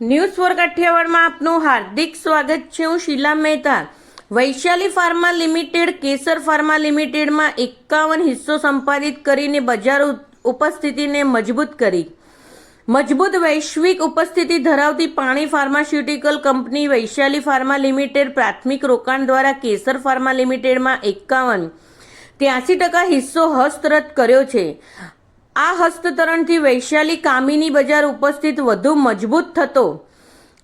News for કાઠિયાવાડમાં આપનું હાર્દિક સ્વાગત છે. હું Sheela Mehta. Vaishali pharma limited, Kesar pharma લિમિટેડમાં એકાવન હિસ્સો સંપાદિત કરીને બજાર ઉપસ્થિતિને મજબૂત કરી. મજબૂત વૈશ્વિક ઉપસ્થિતિ ધરાવતી પાણી pharmaceutical company Vaishali pharma limited પ્રાથમિક રોકાણ દ્વારા કેસર ફાર્મા લિમિટેડમાં એકાવન. ત્યાસી ટકા હિસ્સો હસ્તરત કર્યો છે. આ હસ્તતરણથી વૈશાલી કામિની બજાર ઉપસ્થિત વધુ મજબૂત થતો.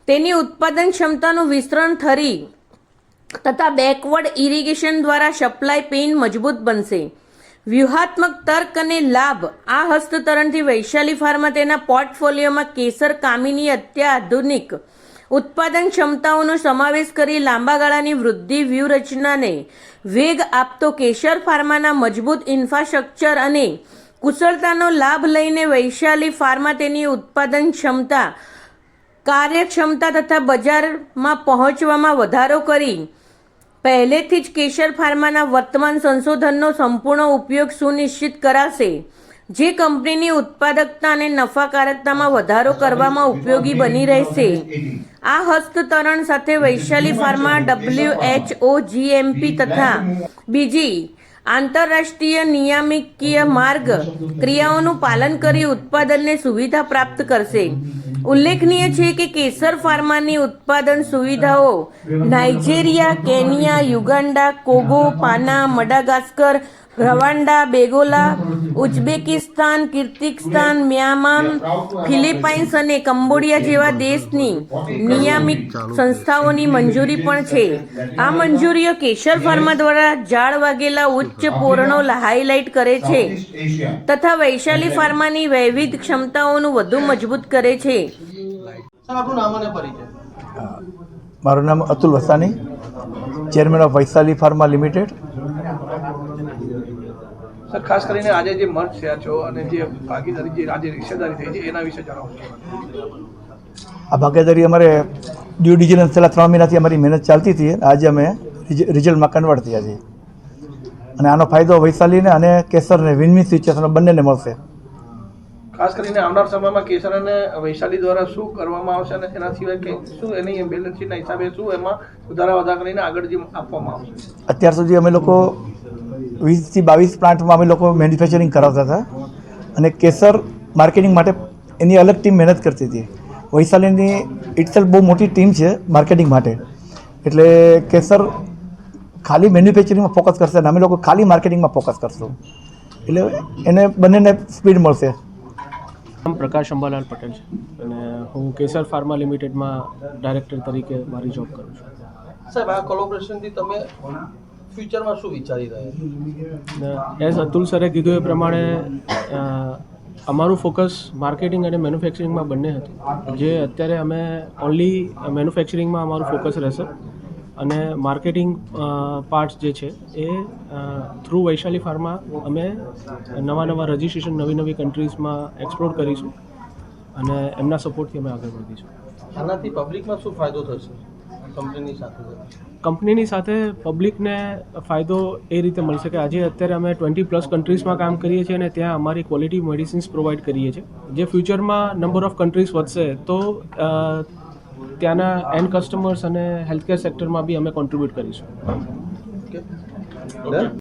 તેની ઉત્પાદન ક્ષમતાનું વિસ્તરણ થરી તથા બેકવર્ડ ઇરિગેશન દ્વારા સપ્લાય પેઇન મજબૂત બનશે. વ્યૂહાત્મક તર્ક અને લાભ. આ હસ્તતરણથી વૈશાલી ફાર્મા તેના પોર્ટફોલિયોમાં કેસર કામિની અત્યાધુનિક ઉત્પાદન ક્ષમતાઓનો સમાવેશ કરી લાંબા ગાળાની વૃદ્ધિ વ્યૂહરચનાને વેગ આપતો કેસર ફાર્માના મજબૂત ઇન્ફ્રાસ્ટ્રક્ચર અને કુશળતાનો લાભ લઈને વૈશાલી ફાર્મા તેની ઉત્પાદન ક્ષમતા, કાર્યક્ષમતા તથા બજારમાં પહોંચવામાં વધારો કરી. પહેલેથી જ કેશર ફાર્માના વર્તમાન સંશોધનનો સંપૂર્ણ ઉપયોગ સુનિશ્ચિત કરાશે, જે કંપનીની ઉત્પાદકતા અને નફાકારકતામાં વધારો કરવામાં ઉપયોગી બની રહેશે. આ હસ્તતરણ સાથે Vaishali pharma, W H O GMP તથા બીજી આંતરરાષ્ટ્રીય નિયામકીય માર્ગ ક્રિયાઓનું પાલન કરી ઉત્પાદનને સુવિધા પ્રાપ્ત કરશે. ઉલ્લેખનીય છે કે કેસર ફાર્માની ઉત્પાદન સુવિધાઓ નાઇજેરિયા, કેનિયા યુગાન્ડા કોગો, પાના, મડાગાસ્કર રવાન્ડા બેગોલા ઉઝબેકિસ્તાન કિર્તિકસ્તાન મ્યામાર ફિલિપાઇન્સ અને કંબોડિયા જેવા દેશની નિયામિક સંસ્થાઓની મંજૂરી પણ છે. આ મંજૂરીઓ કેશર ફાર્મા દ્વારા ઝાડ વાગેલા ઉચ્ચ પોરણો હાઇલાઇટ કરે છે તથા વૈશાલી ફાર્માની વૈવિધ ક્ષમતાઓનું વધુ મજબૂત કરે છે. મારું નામ Atul Vasani chairman of Vaishali pharma limited. Sir ખાસ કરીને આજે જે મર્જ થયા છો અને જે ભાગીદારી જે આજે રિક્ષેદારી થઈ છે એના વિશે જણાવો આ ભાગીદારી અમારે ડ્યુ ડિલિજન્સ છેલ્લા ત્રણ મહિનાથી અમારી મહેનત ચાલતી હતી. આજે અમે રિઝ- રિઝલ્ટમાં કન્વર્ટ થયા છીએ. અને આનો ફાયદો વૈશાલીને અને કેસરને વિનમિન સિચ્યુએશન બંનેને મળશે. ખાસ કરીને આવનાર સમયમાં કેસર અને વૈશાલી દ્વારા શું કરવામાં આવશે અને એના સિવાય કે શું એની બેલેન્સ શીટના હિસાબે શું એમાં સુધારા વધારા કરીને આગળ જે આપવામાં આવશે? અત્યાર સુધી અમે લોકો વીસથી બાવીસ પ્લાન્ટમાં અમે લોકો મેન્યુફેક્ચરિંગ કરાવતા હતા. અને કેસર માર્કેટિંગ માટે એની અલગ ટીમ મહેનત કરતી હતી. વૈશાલીની ઇટસેલ્ફ બહુ મોટી ટીમ છે માર્કેટિંગ માટે. એટલે કેસર ખાલી મેન્યુફેક્ચરિંગમાં ફોકસ કરશે અને અમે લોકો ખાલી માર્કેટિંગમાં ફોકસ કરશું. એટલે એને બંનેને સ્પીડ મળશે. નામ પ્રકાશ અંબાલાલ પટેલ છે. અને હું કેસર ફાર્મા લિમિટેડમાં ડાયરેક્ટર તરીકે મારી જોબ કરું છું. સાહેબ આ કોલોબરેશનથી તમે ફ્યુચરમાં શું વિચારી રહ્યા એઝ અતુલ સરે કીધું એ પ્રમાણે અમારું ફોકસ માર્કેટિંગ અને મેન્યુફેક્ચરિંગમાં બંને હતું. જે અત્યારે અમે ઓનલી મેન્યુફેક્ચરિંગમાં અમારું ફોકસ રહેશે અને માર્કેટિંગ પાર્ટ્સ જે છે એ થ્રુ વૈશાલી ફાર્મા અમે નવા નવા રજિસ્ટ્રેશન નવી નવી કન્ટ્રીઝમાં એક્સપ્લોર કરીશું અને એમના સપોર્ટથી અમે આગળ વધીશું. આનાથી પબ્લિકમાં શું ફાયદો થશે? કંપનીની સાથે કંપનીની સાથે પબ્લિકને ફાયદો એ રીતે મળશે કે આજે અત્યારે અમે ટ્વેન્ટી પ્લસ કન્ટ્રીઝમાં કામ કરીએ છીએ અને ત્યાં અમારી ક્વોલિટી મેડિસિન્સ પ્રોવાઈડ કરીએ છીએ. જે ફ્યુચરમાં નંબર ઓફ કન્ટ્રીઝ વધશે તો ત્યાંના એન્ડ કસ્ટમર્સ અને હેલ્થકેર સેક્ટરમાં બી અમે કોન્ટ્રીબ્યુટ કરીશું.